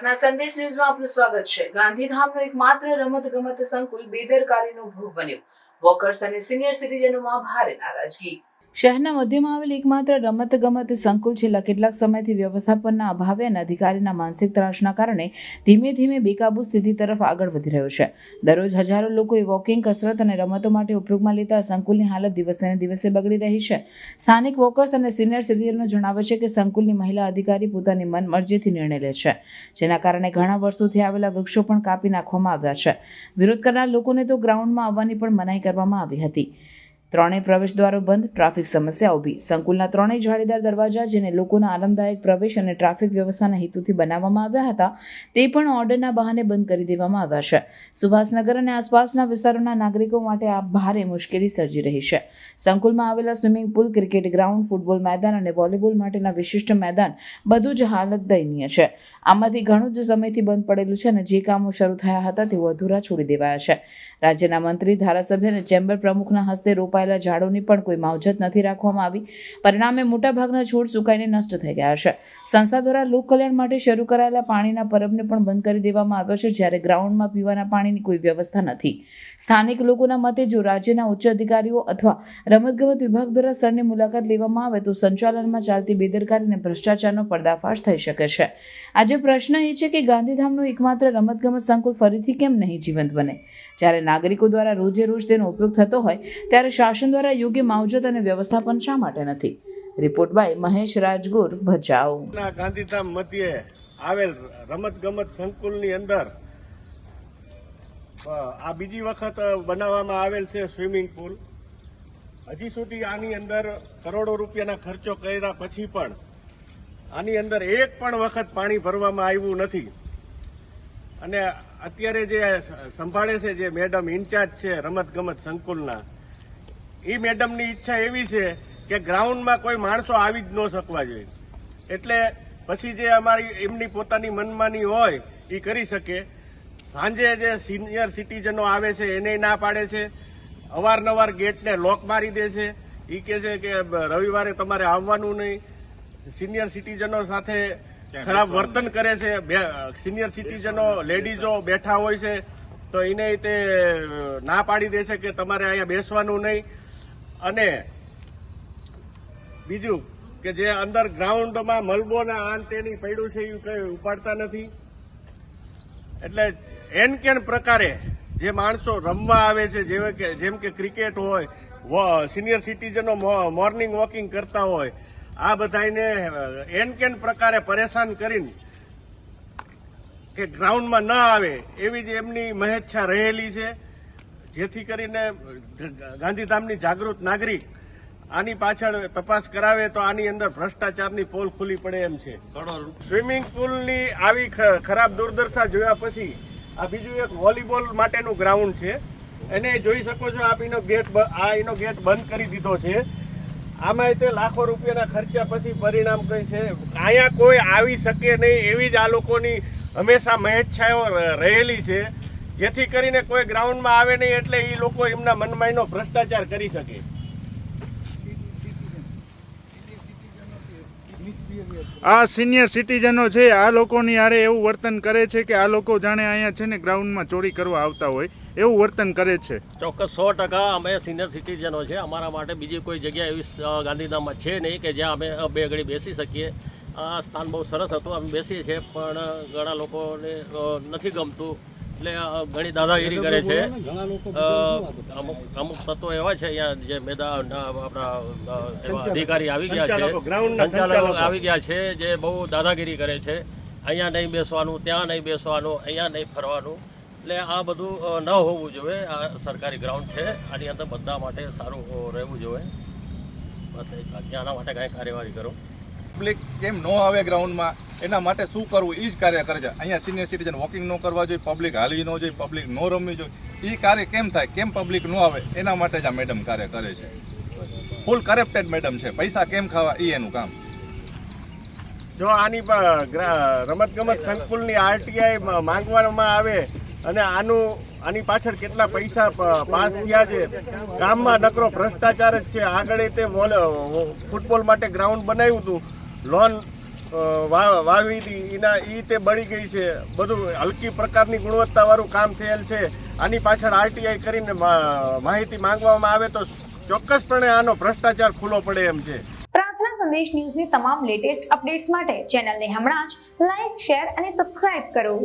ગુજરાતના સંદેશ ન્યૂઝમાં આપનું સ્વાગત છે. ગાંધીધામનો એકમાત્ર રમત ગમત સંકુલ બેદરકારીનો ભોગ બન્યો. વોકર્સ અને સિનિયર સિટીઝનોમાં ભારે નારાજગી. શહેરના મધ્યમાં આવેલ એકમાત્ર રમત ગમત સંકુલ છેલ્લા કેટલાક સમયથી વ્યવસ્થાપનના અભાવે અને અધિકારીના માનસિક ત્રાસના કારણે ધીમે ધીમે બેકાબૂ સ્થિતિ તરફ આગળ વધી રહ્યો છે. દરરોજ હજારો લોકોએ વોકિંગ, કસરત અને રમતો માટે ઉપયોગમાં લેતા સંકુલની હાલત દિવસે દિવસે બગડી રહી છે. સ્થાનિક વોકર્સ અને સિનિયર સિટીઝનો જણાવે છે કે સંકુલની મહિલા અધિકારી પોતાની મનમરજીથી નિર્ણય લે છે, જેના કારણે ઘણા વર્ષોથી આવેલા વૃક્ષો પણ કાપી નાખવામાં આવ્યા છે. વિરોધ કરનાર લોકોને તો ગ્રાઉન્ડમાં આવવાની પણ મનાઈ કરવામાં આવી હતી. ત્રણેય પ્રવેશ દ્વારો બંધ, ટ્રાફિક સમસ્યા ઊભી. સંકુલના ત્રણેય જાળીદાર દરવાજા, જેને લોકોના આરામદાયક પ્રવેશ અને ટ્રાફિક વ્યવસ્થાના હેતુથી બનાવવામાં આવ્યા હતા, તે પણ ઓર્ડરના બહાને બંધ કરી દેવામાં આવ્યા છે. સુભાષનગર અને આસપાસના વિસ્તારોના નાગરિકો માટે આ ભારે મુશ્કેલી સર્જી રહી છે. સંકુલમાં આવેલા swimming pool, cricket ground, football મેદાન અને વોલીબોલ માટેના વિશિષ્ટ મેદાન બધું જ હાલત દયનીય છે. આમાંથી ઘણું જ સમયથી બંધ પડેલું છે અને જે કામો શરૂ થયા હતા તેઓ અધૂરા છોડી દેવાયા છે. રાજ્યના મંત્રી, ધારાસભ્ય અને ચેમ્બર પ્રમુખના હસ્તે રોપાયેલા ઝાડોની પણ કોઈ માવજત નથી રાખવામાં આવી. પરિણામે મોટાભાગના છોડ સુકાઈને નષ્ટ થઈ ગયા છે. સંસ્થા દ્વારા લોક માટે શરૂ કરાયેલા પાણીના પરબને પણ બંધ કરી દેવામાં આવ્યો છે, જ્યારે ગ્રાઉન્ડમાં પીવાના પાણીની કોઈ વ્યવસ્થા નથી. સ્થાનિક લોકોના મતે જો રાજ્યના ઉચ્ચ અધિકારીઓ અથવા રમતગમત વિભાગ દ્વારા સ્થળની મુલાકાત લેવામાં આવે, તો સંચાલનમાં ચાલતી બેદરકારી અને ભ્રષ્ટાચારનો પર્દાફાશ થઈ શકે છે. આજે પ્રશ્ન એ છે કે ગાંધીધામનું એકમાત્ર રમતગમત સંકુલ ફરીથી કેમ નહીં જીવંત બને? જ્યારે નાગરિકો દ્વારા રોજે રોજ તેનો ઉપયોગ થતો હોય, ત્યારે શાસન દ્વારા યોગ્ય માવજત અને વ્યવસ્થાપન શા માટે નથી? Report by Mahesh Rajgur, Bhachau. Gandhidham મધ્યે આવેલ રમત ગમત સંકુલની અંદર આ બીજી વખત બનાવવામાં આવેલ છે સ્વિમિંગ પુલ. હજી સુધી આની અંદર કરોડો રૂપિયાના ખર્ચો કર્યા પછી પણ આની અંદર એક પણ વખત પાણી ભરવામાં આવ્યું નથી. અને અત્યારે જે સંભાળે છે જે મેડમ ઇન્ચાર્જ છે રમત ગમત સંકુલના એ મેડમની ઈચ્છા એવી છે કે ગ્રાઉન્ડમાં કોઈ માણસો આવી જ ન શકવા જોઈએ. એટલે પછી જે અમારી એમની પોતાની મનમાની હોય એ કરી શકે. સાંજે જે સિનિયર સિટીઝનો આવે છે એને ના પાડે છે. અવારનવાર ગેટને લોક મારી દે છે. એ કે છે કે રવિવારે તમારે આવવાનું નહીં. સિનિયર સિટીઝનો સાથે ખરાબ વર્તન કરે છે. સિનિયર સિટીઝનો લેડીઝો બેઠા હોય છે તો એને તે ના પાડી દેશે કે તમારે અહીંયા બેસવાનું નહીં. અને બીજું કે જે અંદર ગ્રાઉન્ડમાં મલબો ને આન તેની પડ્યું છે એ કઈ ઉપાડતા નથી. એટલે એન કેન પ્રકારે જે માણસો રમવા આવે છે, જેવા કે, જેમ કે ક્રિકેટ હોય સિનિયર સિટીઝનો મોર્નિંગ વોકિંગ કરતા હોય, આ બધાને એન કેન પ્રકારે પરેશાન કરીને કે ગ્રાઉન્ડમાં ન આવે, એવી જ એમની મહેચ્છા રહેલી છે. જેથી કરીને ગાંધીધામની જાગૃત નાગરિક આની પાછળ તપાસ કરાવે તો આની અંદર ભ્રષ્ટાચારની પોલ ખુલી પડે એમ છે. સ્વિમિંગ પુલની આવી ખરાબ દુર્દશા જોયા પછી આ બીજું એક વોલીબોલ માટેનું ગ્રાઉન્ડ છે. એને જોઈ શકો છો આપ એનો ગેટ આ એનો ગેટ બંધ કરી દીધો છે. આમાં તે લાખો રૂપિયાના ખર્ચા પછી પરિણામ કઈ છે. અહીંયા કોઈ આવી શકે નહીં એવી જ આ લોકોની હંમેશા મહેચ્છાઓ રહેલી છે. જેથી કરીને કોઈ ગ્રાઉન્ડમાં આવે નહીં એટલે એ લોકો એમના મનમાં એનો ભ્રષ્ટાચાર કરી શકે. આ સિનિયર સિટીઝનો છે આ લોકોની હારે એવું વર્તન કરે છે કે આ લોકો જાણે અહીંયા છે ને ગ્રાઉન્ડમાં ચોરી કરવા આવતા હોય એવું વર્તન કરે છે. ચોક્કસ સો ટકા અમે સિનિયર સિટીઝનો છે. અમારા માટે બીજી કોઈ જગ્યા એવી ગાંધીધામમાં છે નહીં કે જ્યાં અમે બે ઘડી બેસી શકીએ. આ સ્થાન બહુ સરસ હતું. અમે બેસીએ છીએ પણ ઘણા લોકોને નથી ગમતું. એટલે ઘણી દાદાગીરી કરે છે. અમુક અમુક તત્વો એવા છે અહીંયા જે મેદાન આપણા અધિકારી આવી ગયા છે. સંચાલકો. આવી ગયા છે જે બહુ દાદાગીરી કરે છે. અહીંયા નહીં બેસવાનું ત્યાં નહીં બેસવાનું અહીંયા નહીં ફરવાનું. એટલે આ બધું ન હોવું જોઈએ. આ સરકારી ગ્રાઉન્ડ છે. આની અંદર બધા માટે સારું રહેવું જોઈએ. બસ એ બાકી આના માટે કાંઈ કાર્યવાહી કરો. પબ્લિક કેમ ન આવે ગ્રાઉન્ડમાં? એના માટે શું કરવું એ જ કાર્ય કરે છે. અહીંયા સિનિયર સિટીઝન વોકિંગ ન કરવા જોઈએ પબ્લિક હાલવી ન જોઈએ પબ્લિક ન રમવી જોઈએ. એ કાર્ય કેમ થાય, કેમ પબ્લિક ન આવે, એના માટે જ આ મેડમ કાર્ય કરે છે. ફૂલ કરપ્ટેડ મેડમ છે. પૈસા કેમ ખાવા એ એનું કામ. જો આની રમત ગમત સંકુલની આરટીઆઈ માંગવામાં આવે અને આનું, આની પાછળ કેટલા પૈસા પાસ થયા છે, ગામમાં નકરો ભ્રષ્ટાચાર જ છે. આગળ તે ફૂટબોલ માટે ગ્રાઉન્ડ બનાવ્યું હતું. લોન વાવી હતી એના એ તે બળી ગઈ છે. બધું હલકી પ્રકારની ગુણવત્તાવાળું કામ થયેલ છે. આની પાછળ આરટીઆઈ કરીને માહિતી માંગવામાં આવે તો ચોક્કસપણે આનો ભ્રષ્ટાચાર ખુલ્લો પડે એમ છે. પ્રાર્થના સંદેશ ન્યૂઝની તમામ લેટેસ્ટ અપડેટ્સ માટે ચેનલને હમણાં જ લાઇક શેર અને સબસ્ક્રાઇબ કરો.